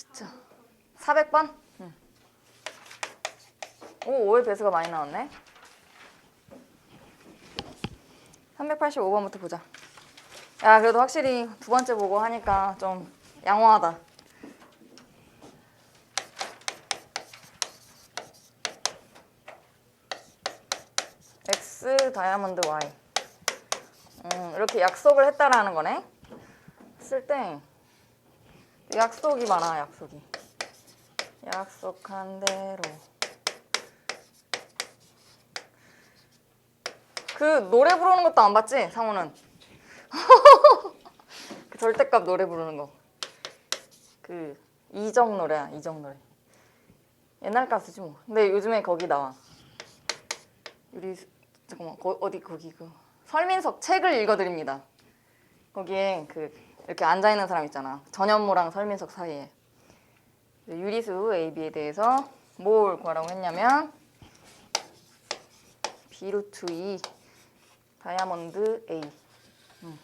진짜. 400번? 응. 오 5의 배수가 많이 나왔네. 385번부터 보자. 야 그래도 확실히 두 번째 보고 하니까 좀 양호하다. X 다이아몬드 Y. 음, 이렇게 약속을 했다라는 거네? 쓸 때 약속이 많아 약속이. 약속한 대로. 그 노래 부르는 것도 안 봤지 상호는? 그 절대값 노래 부르는 거그 이정 노래야 이정 노래. 옛날 가수지 뭐. 근데 요즘에 거기 나와. 우리 잠깐만 거, 어디 거기 그 설민석 책을 읽어드립니다. 거기에 그 이렇게 앉아 있는 사람 있잖아. 전현무랑 설민석 사이에. 유리수 AB에 대해서 뭘 구하라고 했냐면 B 루트 2 다이아몬드 A. 음.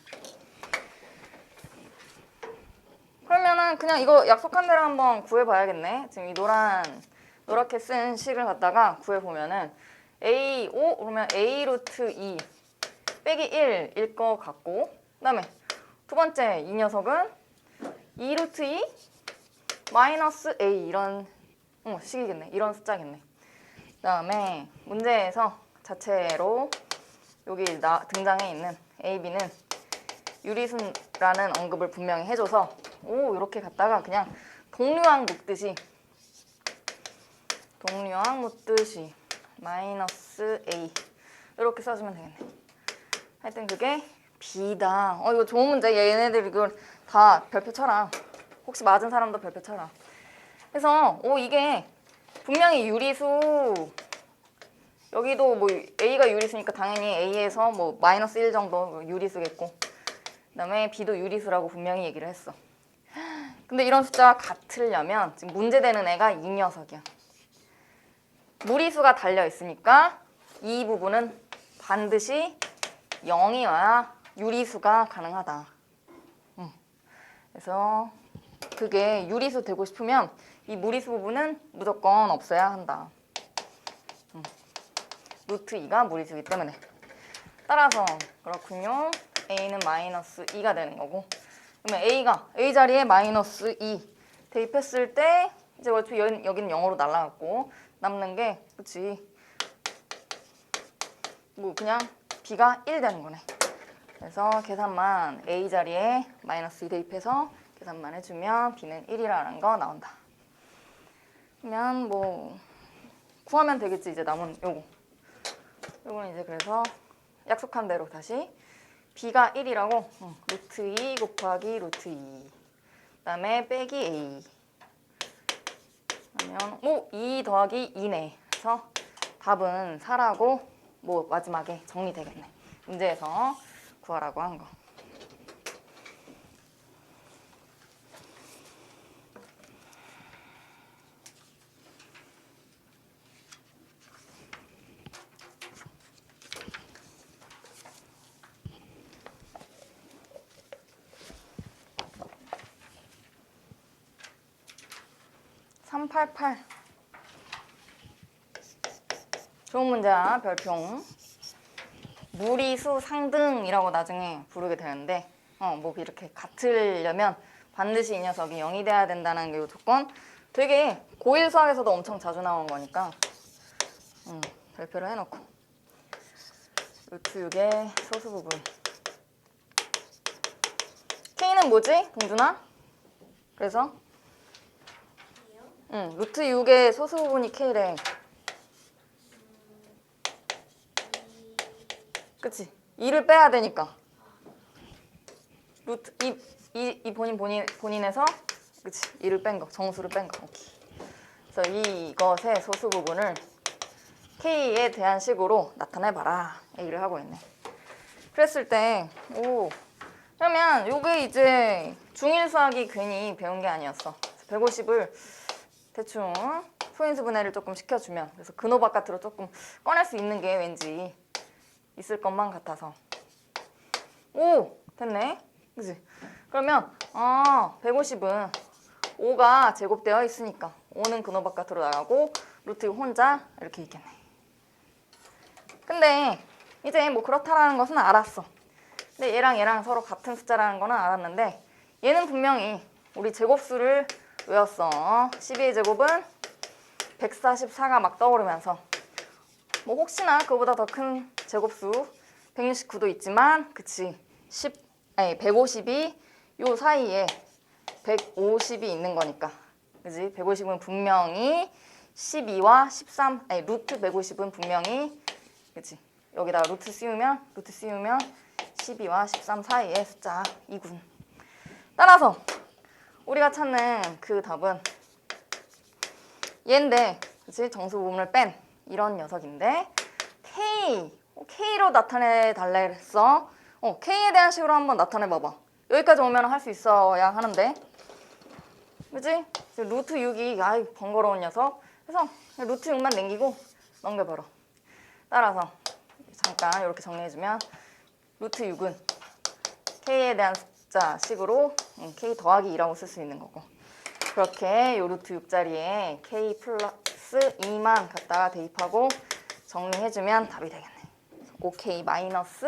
그러면은 그냥 이거 약속한 대로 한번 구해봐야겠네. 지금 이 노란 노랗게 쓴 식을 갖다가 구해보면은 A 5 그러면 A 루트 2 빼기 1일 것 같고 그 다음에 두 번째 이 녀석은 2 루트 2 마이너스 A 이런 어, 식이겠네. 이런 숫자겠네. 그 다음에 문제에서 자체로 여기 나, 등장해 있는 AB는 유리순라는 언급을 분명히 해줘서 오 이렇게 갔다가 그냥 동류항 묶듯이 동류항 묶듯이 마이너스 A 이렇게 써주면 되겠네. 하여튼 그게 B다. 어 이거 좋은 문제. 얘네들 이걸 다 별표 쳐라. 혹시 맞은 사람도 별표 쳐라. 그래서 오 이게 분명히 유리수. 여기도 뭐 A가 유리수니까 당연히 A에서 뭐 마이너스 1 정도 유리수겠고. 그다음에 B도 유리수라고 분명히 얘기를 했어. 근데 이런 숫자가 같으려면 지금 문제되는 애가 이 녀석이야. 무리수가 달려 있으니까 이 부분은 반드시 0이어야 유리수가 가능하다. 음. 그래서 그게 유리수 되고 싶으면 이 무리수 부분은 무조건 없어야 한다. 음. 루트 2가 무리수이기 때문에. 따라서 그렇군요. A는 마이너스 2가 되는 거고. 그러면 A가 A 자리에 마이너스 2 대입했을 때 이제 어차피 여- 여기는 0으로 날라갔고 남는 게 그치 뭐 그냥 B가 1 되는 거네. 그래서 계산만 A 자리에 마이너스 2 대입해서 계산만 해주면 B는 1이라는 거 나온다. 그러면 뭐 구하면 되겠지 이제 남은 요거. 요거는 이제 그래서 약속한 대로 다시 B가 1이라고 루트 2 곱하기 루트 2 그다음에 빼기 A 그러면 뭐2 더하기 2네. 그래서 답은 4라고 뭐 마지막에 정리되겠네. 문제에서 구하라고 한 거. (388) 좋은 문제야 별평 무리수 상등이라고 나중에 부르게 되는데 어 뭐 이렇게 같으려면 반드시 이 녀석이 0이 돼야 된다는 게 조건? 되게 고1 수학에서도 엄청 자주 나오는 거니까 음, 별표를 해놓고. 루트 6의 소수 부분. K는 뭐지 동준아? 그래서? 응 루트 6의 소수 부분이 K래 그치? 2를 빼야 되니까. 루트 이, 이, 이 본인 본인 본인에서 그치? 2를 뺀 거, 정수를 뺀 거. 오케이. 그래서 이것의 소수 부분을 K에 대한 식으로 나타내 봐라. 얘기를 하고 있네. 그랬을 때 오. 그러면 요게 이제 중1 수학이 괜히 배운 게 아니었어. 150을 대충 소인수 분해를 조금 시켜주면 그래서 근호 바깥으로 조금 꺼낼 수 있는 게 왠지 있을 것만 같아서 오 됐네 그지 그러면 아 150은 5가 제곱되어 있으니까 5는 근호 바깥으로 나가고 루트 6 혼자 이렇게 있겠네. 근데 이제 뭐 그렇다라는 것은 알았어. 근데 얘랑 얘랑 서로 같은 숫자라는 거는 알았는데 얘는 분명히 우리 제곱수를 외웠어. 12의 제곱은 144가 막 떠오르면서 뭐 혹시나 그보다 더 큰 제곱수 169도 있지만 그치 10 아니 150이 요 사이에 150이 있는 거니까. 그지? 150은 분명히 12와 13 아니 루트 150은 분명히 그치? 여기다 루트 씌우면 루트 씌우면 12와 13 사이의 숫자 2군. 따라서 우리가 찾는 그 답은 얘인데 그치? 정수 부분을 뺀 이런 녀석인데 K 어, K로 나타내 달래 그랬어. 어 K에 대한 식으로 한번 나타내 봐봐. 여기까지 오면 할 수 있어야 하는데. 그치 루트 6이 아이 번거로운 녀석. 그래서 루트 6만 남기고 넘겨버려 따라서 잠깐 이렇게 정리해주면 루트 6은 K에 대한 숫자 식으로 음, K 더하기 2라고 쓸 수 있는 거고. 그렇게 요 루트 6자리에 K 플러스 2만 갖다가 대입하고 정리해주면 답이 되겠네 5K 마이너스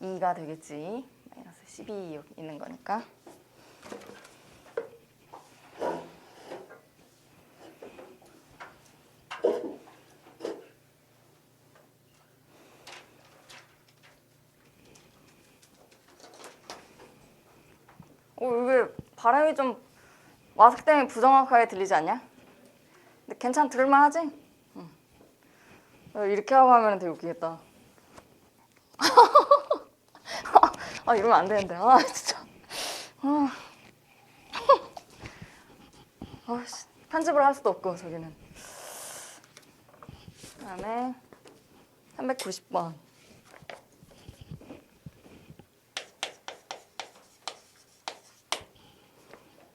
2가 되겠지 마이너스 12 여기 있는 거니까 어, 이게 발음이 좀 마스크 때문에 부정확하게 들리지 않냐? 근데 괜찮 들을만 하지? 응. 어, 이렇게 하고 하면 되게 웃기겠다. 아 이러면 안 되는데. 아 진짜. 아, 아 씨, 편집을 할 수도 없고 저기는. 그다음에 390번.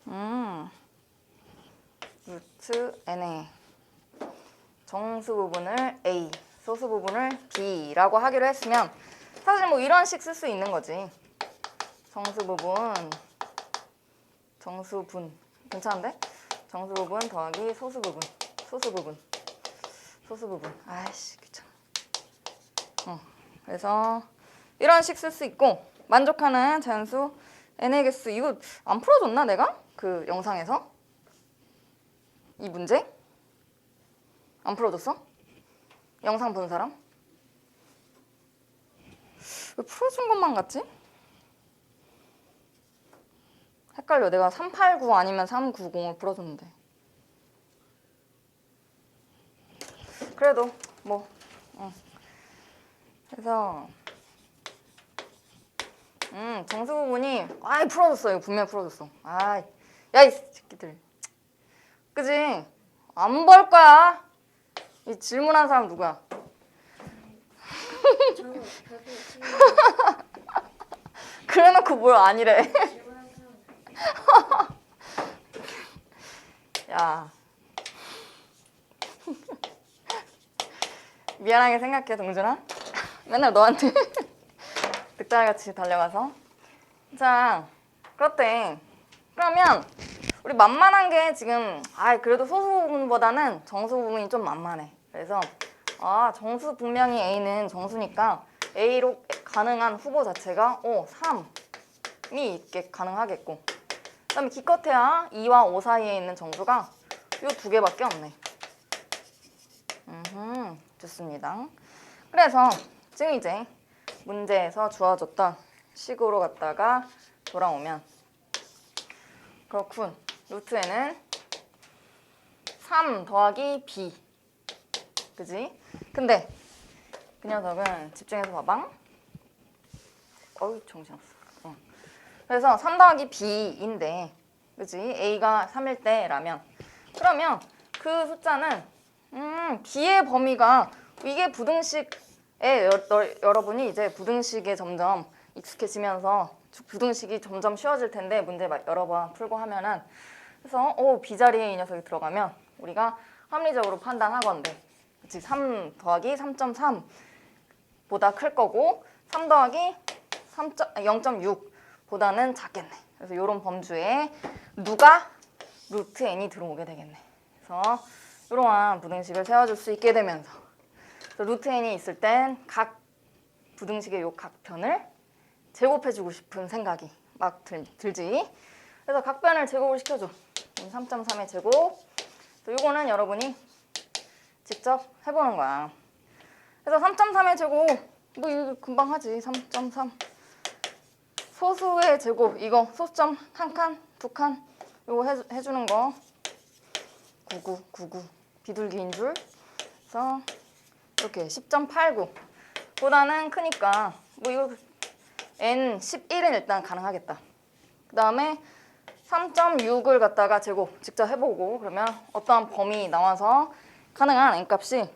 음. 루트 n의 정수 부분을 a, 소수 부분을 b라고 하기로 했으면 사실 뭐 이런 식 쓸 수 있는 거지. 정수 부분, 정수 분 괜찮은데? 정수 부분 더하기 소수 부분, 소수 부분, 소수 부분. 아이씨 귀찮아. 어, 그래서 이런 식 쓸 수 있고 만족하는 자연수 n의 개수 이거 안 풀어줬나 내가 그 영상에서 이 문제 안 풀어줬어? 영상 본 사람? 왜 풀어준 것만 같지? 헷갈려. 내가 389 아니면 390을 풀어줬는데. 그래도 뭐, 어. 그래서 음 정수 부분이 아이 풀어줬어. 이거 분명히 풀어줬어. 아이, 야이 새끼들. 그지? 안볼 거야. 이 질문한 사람 누구야? 치는 그래놓고 뭘 아니래. 야. 미안하게 생각해, 동준아. 맨날 너한테 득달같이 달려가서. 자, 그렇대. 그러면 우리 만만한 게 지금 아 그래도 소수 부분보다는 정수 부분이 좀 만만해. 그래서 아 정수 분명히 A는 정수니까 A로 가능한 후보 자체가 오 3이 있게 가능하겠고 그다음에 기껏해야 2와 5 사이에 있는 정수가 요두 개밖에 없네. 음, 좋습니다. 그래서 지금 이제 문제에서 주어졌던 식으로 갔다가 돌아오면 그렇군. 루트에는 3 더하기 b. 그지? 근데 그 녀석은 집중해서 봐봐. 어이 정신없어. 어. 그래서 3 더하기 b인데 그지? a가 3일 때라면 그러면 그 숫자는 음, b의 범위가 이게 부등식에 여, 너- 여러분이 이제 부등식에 점점 익숙해지면서 부등식이 점점 쉬워질 텐데 문제 막 여러 번 풀고 하면은 그래서 오 b 자리에 이 녀석이 들어가면 우리가 합리적으로 판단하건데 그치 3 더하기 3.3 보다 클 거고 3 더하기 3.0.6 보다는 작겠네. 그래서 이런 범주에 누가 루트 n이 들어오게 되겠네. 그래서 이러한 부등식을 세워줄 수 있게 되면서 루트 n이 있을 땐 각 부등식의 요 각편을 제곱해주고 싶은 생각이 막 들, 들지. 그래서 각변을 제곱을 시켜줘. 3.3의 제곱. 또 이거는 여러분이 직접 해보는 거야. 그래서 3.3의 제곱. 뭐 이거 금방 하지. 3.3 소수의 제곱. 이거 소수점 한 칸, 두 칸. 이거 해, 해주는 거. 99, 99 비둘기인 줄. 그래서 이렇게 10.89 보다는 크니까 뭐 이거 n 11은 일단 가능하겠다. 그 다음에 3.6을 갖다가 제곱 직접 해보고 그러면 어떠한 범위 나와서 가능한 n 값이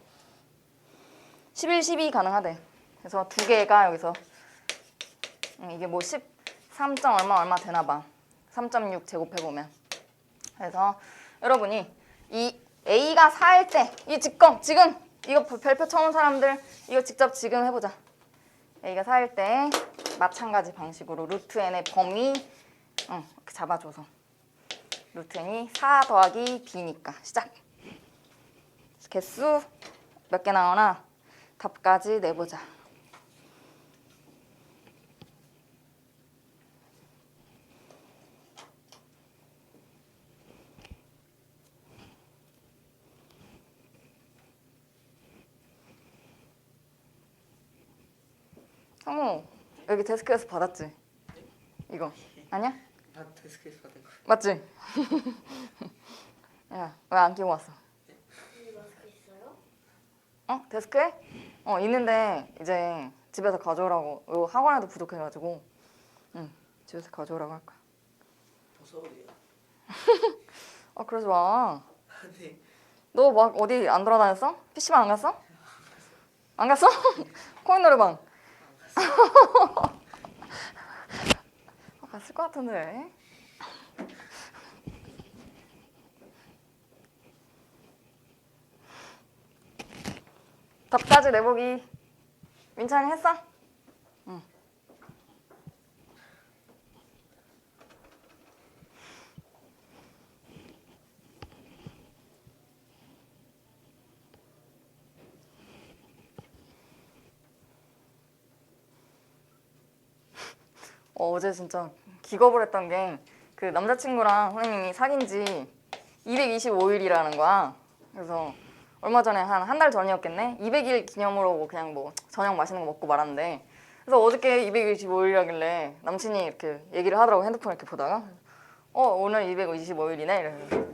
11, 12 가능하대 그래서 두 개가 여기서 음, 이게 뭐 13. 점 얼마 얼마 되나 봐. 3.6 제곱해 보면. 그래서 여러분이 이 A가 4일 때 이 직검 지금 이거 별표 쳐온 사람들 이거 직접 지금 해보자. A가 4일 때 마찬가지 방식으로 루트 n의 범위 응, 이렇게 잡아줘서 루트 n이 4 더하기 b니까 시작. 개수 몇 개 나오나 답까지 내보자. 성우 여기 데스크에서 받았지? 이거 아니야? 나 데스크에서 받은 거. 맞지? 야 왜 안 끼고 왔어? 어 데스크에? 어 있는데 이제 집에서 가져오라고 요 학원에도 부족해가지고 응 집에서 가져오라고 할 거야. 벗어버려. 아 그러지 마. 아니 너막 어디 안 돌아다녔어? PC방 안 갔어? 안 갔어? 코인 노래방. 아, 갔을 것 같은데. 답까지 내보기. 민찬이 했어? 응. 어, 어제 진짜 기겁을 했던 게 그 남자친구랑 선생님이 사귄 지 225일이라는 거야. 그래서 얼마 전에 한 한 달 전이었겠네. 200일 기념으로 뭐 그냥 뭐 저녁 맛있는 거 먹고 말았는데 그래서 어저께 225일이라길래 남친이 이렇게 얘기를 하더라고 핸드폰 이렇게 보다가. 어 오늘 225일이네? 이래서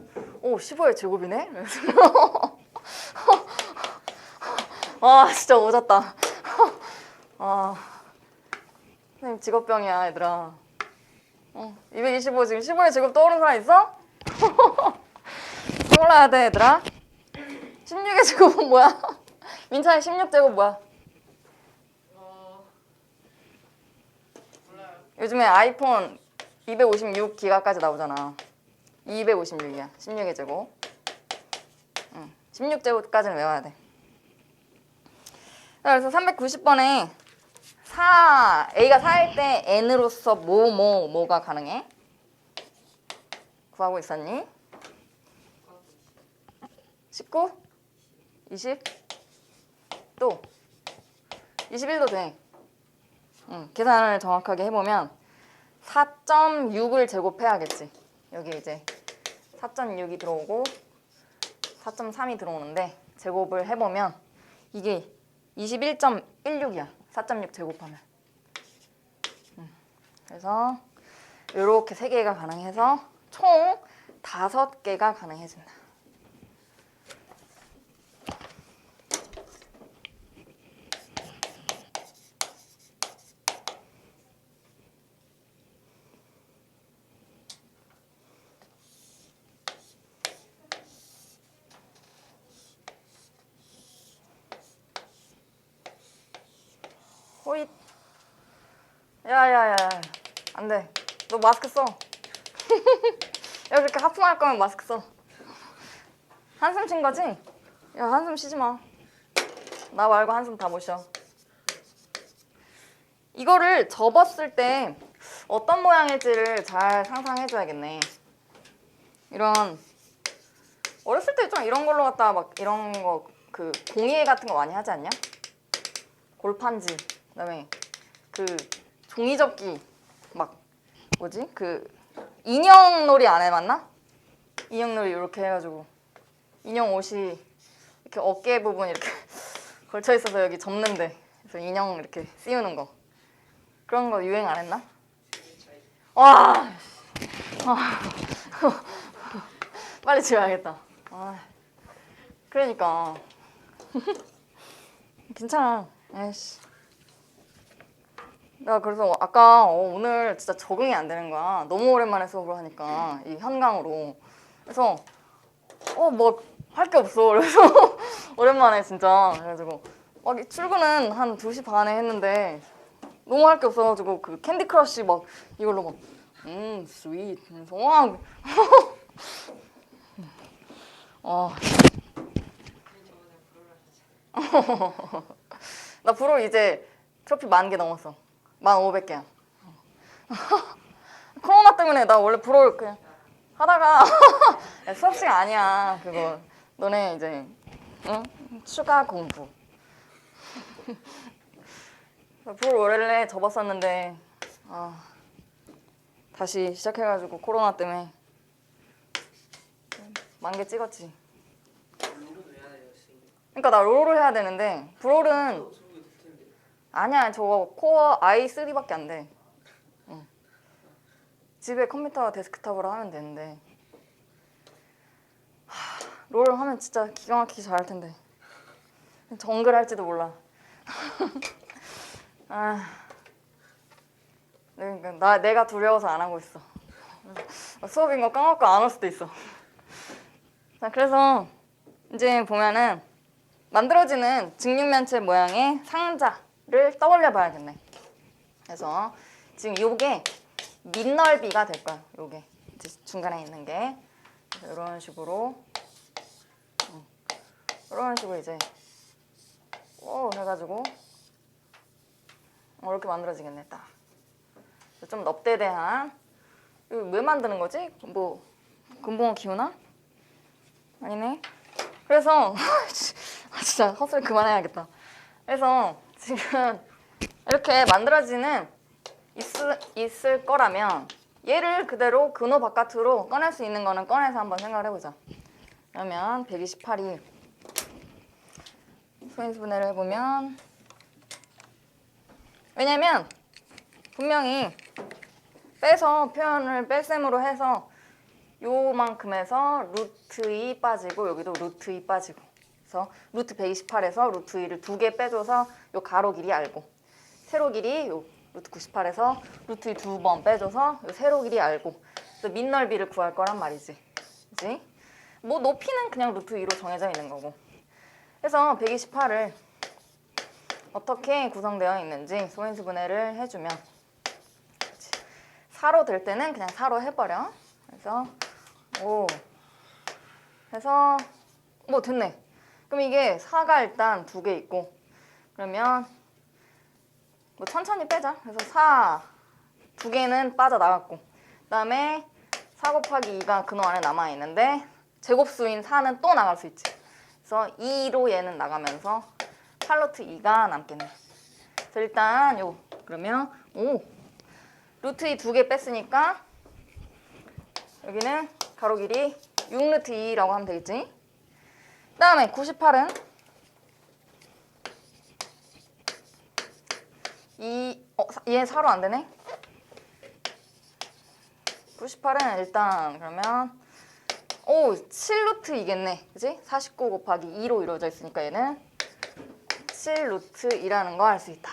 오 15의 제곱이네? 이래서 아 진짜 오졌다. 아 선생님 직업병이야 얘들아. 어, 225 지금 15의 제곱 떠오르는 사람 있어? 떠올라야 돼 얘들아 16의 제곱은 뭐야? 민찬이 16제곱 뭐야? 요즘에 아이폰 256 기가까지 나오잖아 256이야 16의 제곱 응. 16제곱까지는 외워야 돼 자, 그래서 390번에 4 A가 4일 때 N으로서 뭐 뭐 뭐, 가 가능해? 구하고 있었니? 19? 20? 또 21도 돼. 응, 계산을 정확하게 해보면 4.6을 제곱해야겠지. 여기 이제 4.6이 들어오고 4.3이 들어오는데 제곱을 해보면 이게 21.16이야. 4.6 제곱하면. 음, 그래서 이렇게 세 개가 가능해서 총 다섯 개가 가능해진다. 호잇. 야야야. 안 돼. 너 마스크 써. 야 그렇게 하품할 거면 마스크 써. 한숨 쉰 거지? 야 한숨 쉬지 마. 나 말고 한숨 다 못 쉬어. 이거를 접었을 때 어떤 모양일지를 잘 상상해 줘야겠네. 이런 어렸을 때 좀 이런 걸로 갖다 막 이런 거 그 공예 같은 거 많이 하지 않냐? 골판지 그다음에 그 종이접기 막 뭐지 그 인형놀이 안 해봤나? 인형놀이 이렇게 해가지고 인형 옷이 이렇게 어깨 부분 이렇게 걸쳐 있어서 여기 접는데 그래서 인형 이렇게 씌우는 거 그런 거 유행 안 했나? 와 아. 빨리 집에 가야겠다. 아. 그러니까 괜찮아. 에이씨. 내가 그래서 아까 어, 오늘 진짜 적응이 안 되는 거야. 너무 오랜만에 수업을 하니까 이 현강으로. 그래서 어뭐 할 게 없어. 그래서 오랜만에 진짜 그래가지고 막 출근은 한 2시 반에 했는데 너무 할 게 없어가지고 그 캔디 크러쉬 막 이걸로 막 음, 스윗. 그래서 와. 어. 나 브롤 이제 트로피 만 개 넘었어. 만 오백 개야. 코로나 때문에 나 원래 브롤 그냥 하다가 야, 수업 시간 아니야. 그거 너네 이제 응? 추가 공부. 브롤 원래 접었었는데 아, 다시 시작해가지고 코로나 때문에 만 개 찍었지. 그러니까 나 롤을 해야 되는데 브롤은. 아니야 저거 코어 i3밖에 안 돼. 응. 집에 컴퓨터 데스크탑으로 하면 되는데 하, 롤 하면 진짜 기가 막히게 잘할 텐데 정글 할지도 몰라. 아, 그러니까 나 내가 두려워서 안 하고 있어. 수업인 거 까먹고 안 올 수도 있어. 자 그래서 이제 보면은 만들어지는 직육면체 모양의 상자 를 떠올려 봐야겠네. 그래서 지금 요게 밑넓이가 될 거야. 요게 중간에 있는 게 이런 식으로 음, 이런 식으로 이제 오 해가지고 어, 이렇게 만들어지겠네 딱. 좀 넙대대한 이거 왜 만드는 거지? 뭐 금붕어 키우나? 아니네. 그래서 아, 진짜 헛소리 그만해야겠다. 그래서 지금 이렇게 만들어지는 있을, 있을 거라면 얘를 그대로 근호 바깥으로 꺼낼 수 있는 거는 꺼내서 한번 생각을 해보자. 그러면 128이 소인수 분해를 해보면 왜냐면 분명히 빼서 표현을 뺄셈으로 해서 요만큼에서 루트 2 빠지고 여기도 루트 2 빠지고 그래서 루트 128에서 루트 2를 두 개 빼줘서 요 가로 길이 알고 세로 길이 요 루트 98에서 루트 2 두 번 빼줘서 요 세로 길이 알고 그래서 밑넓이를 구할 거란 말이지. 그지? 뭐 높이는 그냥 루트 2로 정해져 있는 거고. 그래서 128을 어떻게 구성되어 있는지 소인수 분해를 해주면 그치. 4로 될 때는 그냥 4로 해버려. 그래서 오. 해서 뭐 됐네 그럼 이게 4가 일단 두 개 있고 그러면 뭐 천천히 빼자. 그래서 4 두 개는 빠져나갔고 그 다음에 4 곱하기 2가 근호 안에 남아있는데 제곱수인 4는 또 나갈 수 있지. 그래서 2로 얘는 나가면서 8루트 2가 남겠네. 그래서 일단 요 그러면 오 루트 2 두 개 뺐으니까 여기는 가로 길이 6루트 2라고 하면 되겠지? 그 다음에 98은 이, 어, 사- 얘 4로 안 되네? 98은 일단 그러면 오, 7루트 이겠네. 그지? 49 곱하기 2로 이루어져 있으니까 얘는 7루트 2라는 거 알 수 있다.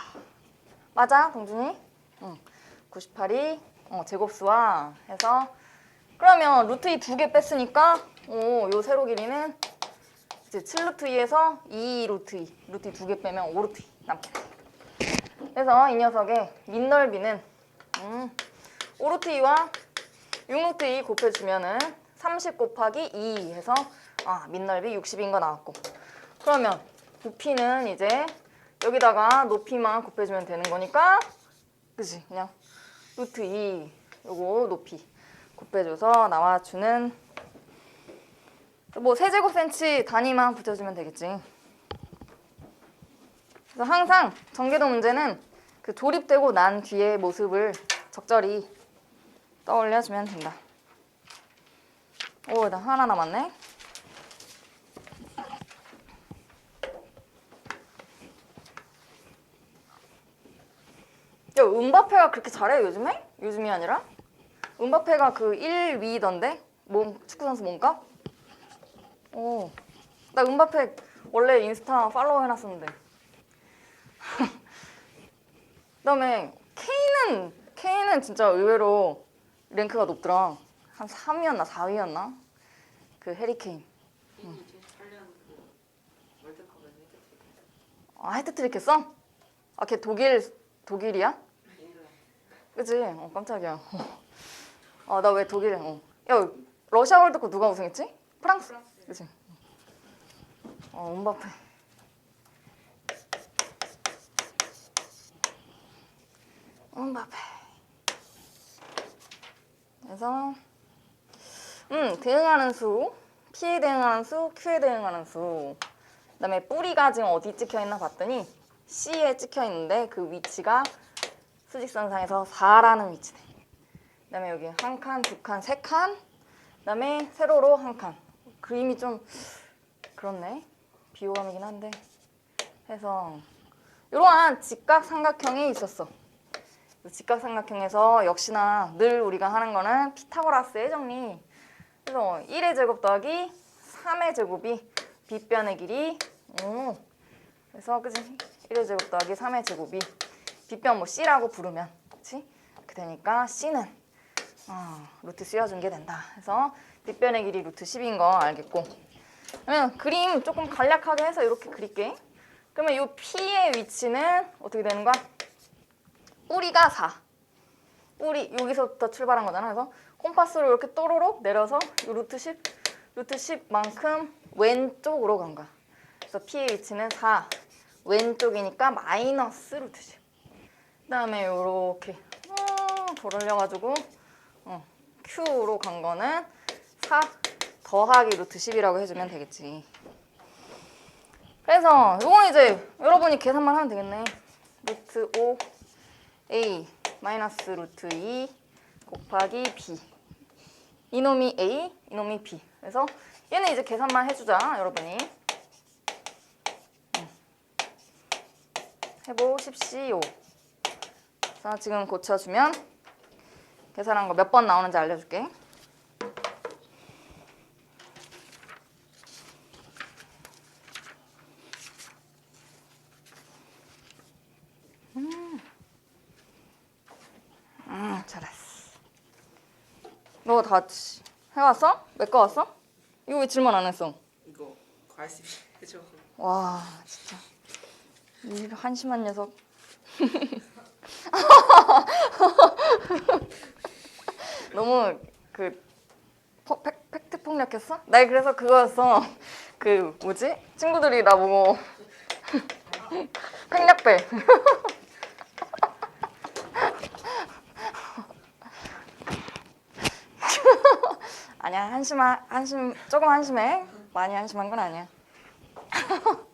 맞아, 동준이? 응. 98이 어, 제곱수와 해서 그러면 루트 2 두 개 뺐으니까 오, 요 세로 길이는 이제 7루트 2에서 2 루트 2, 루트 2 두 개 빼면 5 루트 2 남겠네. 그래서 이 녀석의 밑넓이는 음, 5 루트 2와 6 루트 2 곱해주면은 30 곱하기 2 해서 아 밑넓이 60인 거 나왔고 그러면 부피는 이제 여기다가 높이만 곱해주면 되는 거니까 그지 그냥 루트 2 요거 높이 곱해줘서 나와주는 뭐 세제곱센치 단위만 붙여주면 되겠지. 그래서 항상 전개도 문제는 그 조립되고 난 뒤의 모습을 적절히 떠올려주면 된다. 오, 나 하나 남았네. 야, 은바페가 그렇게 잘해 요즘에? 요즘이 아니라? 은바페가 그 1위던데? 몸 축구 선수 몸값? 오, 나 은바페 원래 인스타 팔로우 해놨었는데. 그다음에 케인은 케인은 진짜 의외로 랭크가 높더라. 한 3위였나 4위였나? 그 해리 케인. 2018년 그. 아 헤드트릭 했어? 아 걔 독일 독일이야? 그치? 어 깜짝이야. 아 나 왜 독일? 어. 야 러시아 월드컵 누가 우승했지? 프랑스. 그치? 어 음바페. 음바페. 그래서 음 대응하는 수, P에 대응하는 수, Q에 대응하는 수. 그다음에 뿌리가 지금 어디 찍혀 있나 봤더니 C에 찍혀 있는데 그 위치가 수직선상에서 4라는 위치네. 그다음에 여기 한 칸, 두 칸, 세 칸. 그다음에 세로로 한 칸. 그림이 좀 그렇네. 비호감이긴 한데. 해서 이러한 직각삼각형이 있었어. 이 직각삼각형에서 역시나 늘 우리가 하는 거는 피타고라스의 정리. 그래서 1의 제곱 더하기 3의 제곱이 빗변의 길이 오. 그래서 그지 1의 제곱 더하기 3의 제곱이 빗변 뭐 C라고 부르면 그치? 그렇게 되니까 C는 어, 루트 씌워준 게 된다. 그래서 빗변의 길이 루트 10인 거 알겠고 그러면 그림 조금 간략하게 해서 이렇게 그릴게. 그러면 이 P의 위치는 어떻게 되는 거야? 뿌리가 4. 뿌리 여기서부터 출발한 거잖아. 그래서 콤파스로 이렇게 또로록 내려서 이 루트 10, 루트 10만큼 왼쪽으로 간 거야. 그래서 P의 위치는 4. 왼쪽이니까 마이너스 루트 10. 그다음에 이렇게 어, 돌려가지고 어, Q로 간 거는 4 더하기 루트 10이라고 해주면 되겠지. 그래서 이거는 이제 여러분이 계산만 하면 되겠네. 루트 5 A 마이너스 루트 2 곱하기 B. 이놈이 A, 이놈이 B. 그래서 얘는 이제 계산만 해주자, 여러분이. 음. 해보십시오. 자, 지금 고쳐주면 계산한 거 몇 번 나오는지 알려줄게. 음, 잘했어. 너 다 해왔어? 몇거 왔어? 이거 왜 질문 안 했어? 이거 과습이 해줘. 와, 진짜. 이 한심한 녀석. 너무 그 포- 팩, 팩트 폭력했어? 나 그래서 그거였어. 그 뭐지? 친구들이 나보고 팩력배. 아니야 한심한 한심 조금 한심해. 많이 한심한 건 아니야.